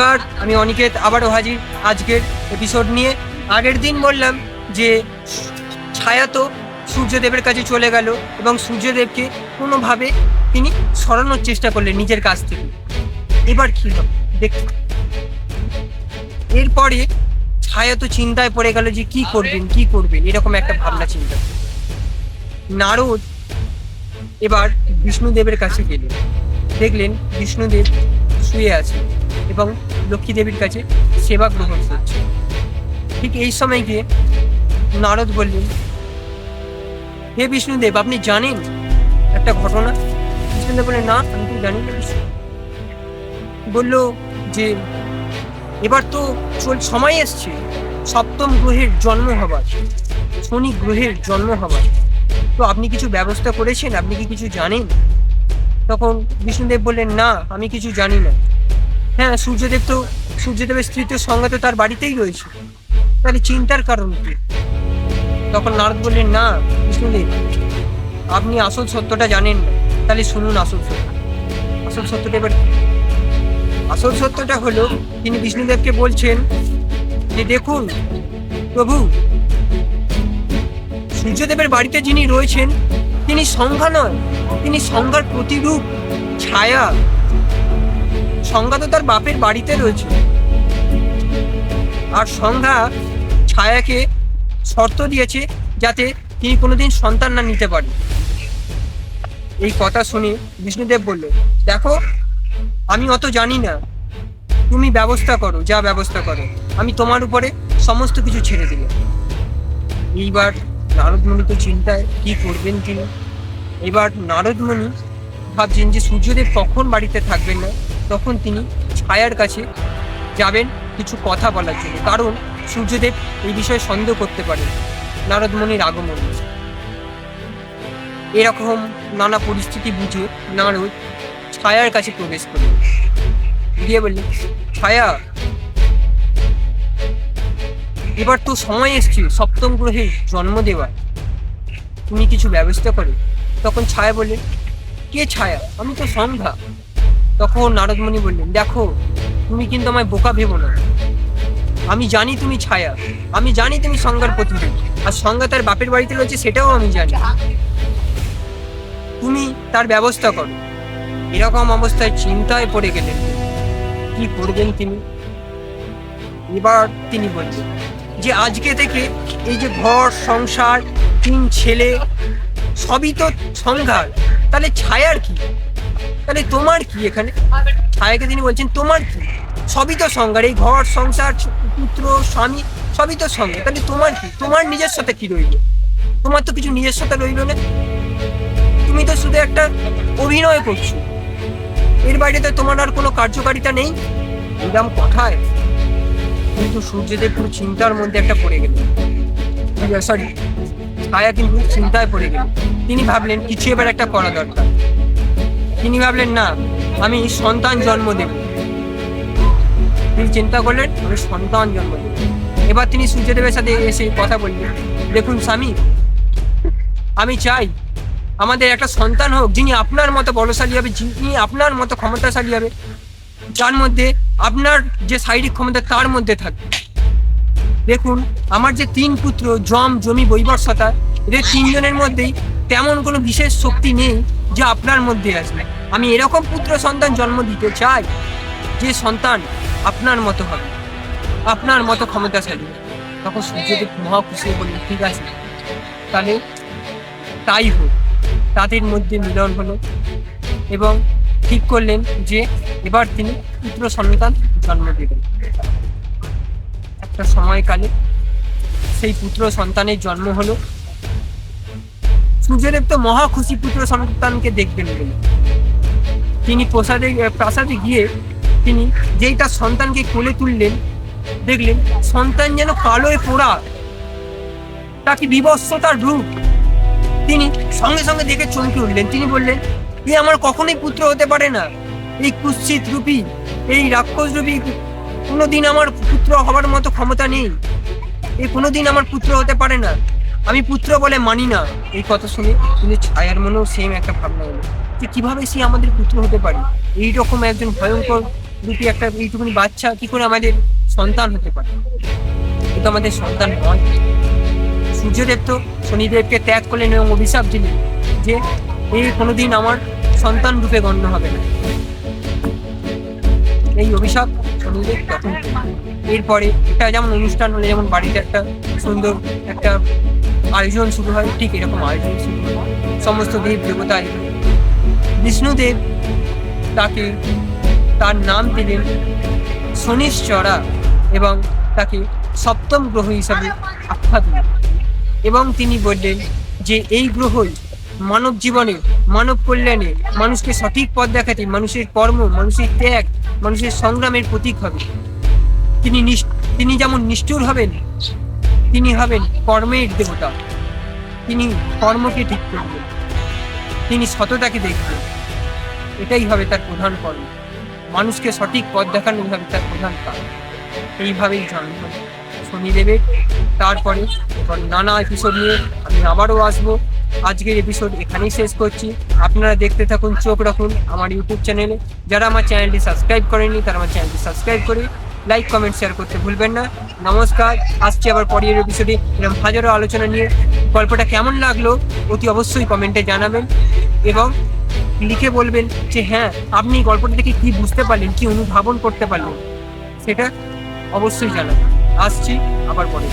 নমস্কার, আমি অনিকেত, আবারও হাজির আজকের এপিসোড নিয়ে। আগের দিন বললাম যে, ছায়া তো সূর্যদেবের কাছে চলে গেল এবং সূর্যদেবকে কোনোভাবে তিনি সরানোর চেষ্টা করলেন নিজের কাছ থেকে। এবার কি হবে? দেখ এরপরে ছায়া তো চিন্তায় পড়ে গেল যে, কি করবেন কি করবেন? এরকম একটা ভাবনা চিন্তা। নারদ এবার বিষ্ণুদেবের কাছে গেলেন। দেখলেন বিষ্ণুদেব শুয়ে আছে এবং লক্ষ্মী দেবীর কাছে সেবা গ্রহণ করছে। ঠিক এই সময় গিয়ে নারদ বললেন, হে বিষ্ণুদেব, আপনি জানেন একটা ঘটনা? বিষ্ণুদেব বললেন, না, আমি তো জানি না বলল যে, এবার তো চল, সময় এসছে। সপ্তম গ্রহের জন্ম হবার, শনি গ্রহের জন্ম হবার। তো আপনি কিছু ব্যবস্থা করেছেন? আপনি কি কিছু জানেন? তখন বিষ্ণুদেব বললেন, না, আমি কিছু জানি না। হ্যাঁ সূর্যদেব তো, সূর্যদেবের স্ত্রী তো সঙ্গে তো তার বাড়িতেই রয়েছে। তাহলে চিন্তার কারণ কি? তখন নারদ বললেন, না, বিষ্ণুদেব, আপনি আসল সত্যটা জানেন না। তাহলে শুনুন আসল সত্য। আসল সত্যটা এবার আসল সত্যটা হলো, তিনি বিষ্ণুদেবকে বলছেন যে, দেখুন, প্রভু, সূর্যদেবের বাড়িতে যিনি রয়েছেন তিনি সংজ্ঞা নয়, তিনি সংজ্ঞার প্রতিরূপ, ছায়া। সংজ্ঞা তো তার বাপের বাড়িতে রয়েছে। আর সংজ্ঞা ছায়াকে শর্ত দিয়েছে যাতে তিনি কোনোদিন সন্তান না নিতে পারেন। এই কথা শুনে বিষ্ণুদেব বলল দেখো, আমি অত জানি না। তুমি ব্যবস্থা করো, যা ব্যবস্থা করো। আমি তোমার উপরে সমস্ত কিছু ছেড়ে দিলাম। এইবার নারদমণি তো চিন্তায় কি করবেন তিনি? এবার নারদমণি ভাবছেন যে সূর্যদেব কখন বাড়িতে থাকবেন না, তখন তিনি ছায়ার কাছে যাবেন কিছু কথা বলার জন্য। কারণ সূর্যদেব এই বিষয়ে সন্দেহ করতে পারেন নারদমণির আগমন এরকম নানা পরিস্থিতি বুঝে নারদ ছায়ার কাছে প্রবেশ করলেন। গিয়ে বললেন, ছায়া এবার তো সময় এসছে সপ্তম গ্রহে জন্ম দেওয়ার। তুমি কিছু ব্যবস্থা করো। তখন ছায়া বললেন কে ছায়া? আমি তো সন্ধ্যা। তখন নারদমণি বললেন, দেখো, তুমি কিন্তু আমায় বোকা ভেবো না। আমি জানি তুমি ছায়া। আমি জানি তুমি সংজ্ঞার প্রতিরূপ আর সংজ্ঞা তার বাপের বাড়িতে রয়েছে, সেটাও আমি জানি। তুমি তার ব্যবস্থা করো। এরকম অবস্থায় চিন্তায় পড়ে গেলেন। কি করবেন তিনি? এবার তিনি বললেন যে আজকে থেকে এই যে ঘর, সংসার, তিন ছেলে, সবই তো সংঘার তাহলে ছায়ার কি? তাহলে তোমার কি এখানে? ছায়াকে তিনি বলছেন, তোমার কি? সবই তো সংঘার এই ঘর, সংসার, পুত্র, স্বামী, সবই তো সঙ্গে তাহলে তোমার কি? তোমার নিজস্বতা কি রইল? তোমার তো কিছু নিজস্বতা রইল না। তুমি তো শুধু একটা অভিনয় করছ। এর বাইরে তো তোমার আর কোনো কার্যকারিতা নেই? এরকম কথায় কিন্তু সূর্যদেব পুরো চিন্তার মধ্যে একটা পড়ে গেলেন সরি ছায়া কিন্তু চিন্তায় পড়ে গেলেন তিনি ভাবলেন, কিছু এবার একটা করা দরকার। তিনি ভাবলেন, না, আমি সন্তান জন্ম দেব। তিনি চিন্তা করলেন, আমি সন্তান জন্ম দেব। এবার তিনি সূর্যদেবের সাথে এসে কথা বললেন, দেখুন স্বামী, আমি চাই আমাদের একটা সন্তান হোক, যিনি আপনার মতো বলশালী হবে, যিনি আপনার মতো ক্ষমতাশালী হবে। যার মধ্যে আপনার যে শারীরিক ক্ষমতা তার মধ্যে থাকবে দেখুন, আমার যে তিন পুত্র, জম, জমি, বৈবর্ষতা, এদের তিনজনের মধ্যেই তেমন কোনো বিশেষ শক্তি নেই যা আপনার মধ্যে আসবে। আমি এরকম পুত্র সন্তান জন্ম দিতে চাই যে সন্তান আপনার মতো হবে, আপনার মতো ক্ষমতা ক্ষমতাশালী। তখন সূর্যদেব মহা খুশি বললেন, ঠিক আছে, তাহলে তাই হোক। তাদের মধ্যে মিলন হলো এবং ঠিক করলেন যে এবার তিনি পুত্র সন্তান জন্ম দেবেন। একটা সময়কালে সেই পুত্র সন্তানের জন্ম হলো। সূর্যদেব তো মহা খুশি পুত্র সন্তানকে দেখবেন বলে। তিনি প্রসাদে, প্রাসাদে গিয়ে তিনি যেই তার সন্তানকে কোলে তুললেন, দেখলেন সন্তান যেন কালোয় পোড়া, তাকে বিবস্ত্রতার রূপ। তিনি সঙ্গে সঙ্গে দেখে চমকে উঠলেন। তিনি বললেন এ আমার কখনোই পুত্র হতে পারে না। এই কুৎসিত রূপী, এই রাক্ষস রূপী কোনোদিন আমার পুত্র হবার মতো ক্ষমতা নেই। এ কোনোদিন আমার পুত্র হতে পারে না। আমি পুত্র বলে মানি না। এই কথা শুনে কিন্তু ছায়ার মনেও সেম একটা ভাবনা হলো যে কীভাবে সে আমাদের পুত্র হতে পারে? এই রকম একজন ভয়ঙ্কর রূপী একটা এইটুকুনি বাচ্চা কি করে আমাদের সন্তান হতে পারে? এ তো আমাদের সন্তান নয়। সূর্যদেব তো শনিদেবকে ত্যাগ করলেন এবং অভিশাপ দিলেন যে এই কোনোদিন আমার সন্তান রূপে গণ্য হবে না। এই অভিশাপ তখন এরপরে একটা যেমন অনুষ্ঠান হলে যেমন বাড়িতে একটা সুন্দর একটা আয়োজন শুরু হয়, ঠিক এরকম আয়োজন শুরু হয়। সমস্ত দেব দেবতা বিষ্ণুদেব তাকে তার নাম দিলেন শনিশ্চরা এবং তাকে সপ্তম গ্রহ হিসাবে আখ্যা দিলেন। এবং তিনি বললেন যে এই গ্রহই মানব জীবনে মানব কল্যাণে মানুষকে সঠিক পথ দেখাতে মানুষের কর্ম, মানুষের ত্যাগ, মানুষের সংগ্রামের প্রতীক হবে। তিনি তিনি যেমন নিষ্ঠুর হবেন, তিনি হবেন কর্মের দেবতা। তিনি কর্মকে ঠিক করবেন। তিনি সততাকে দেখবেন। এটাই হবে তার প্রধান কর্ম। মানুষকে সঠিক পথ দেখানোই হবে তার প্রধান কাজ। এইভাবেই জন্ম শনিদেবের। তারপরে নানা এপিসোড নিয়ে আমি আবারও আসব। আজকের এপিসোড এখানেই শেষ করছি। আপনারা দেখতে থাকুন, চোখ রাখুন আমার ইউটিউব চ্যানেলে যারা আমার চ্যানেলটি সাবস্ক্রাইব করেনি তারা আমার চ্যানেলটি সাবস্ক্রাইব করে লাইক কমেন্ট শেয়ার করতে ভুলবেন না। নমস্কার, আসছি আবার পরের এপিসোডে এরকম হাজারো আলোচনা নিয়ে। গল্পটা কেমন লাগল অতি অবশ্যই কমেন্টে জানাবেন এবং লিখে বলবেন যে হ্যাঁ আপনি গল্পটা থেকে কি বুঝতে পারলেন, কি অনুধাবন করতে পারলেন? সেটা অবশ্যই জানাবেন। আসছি আবার পরে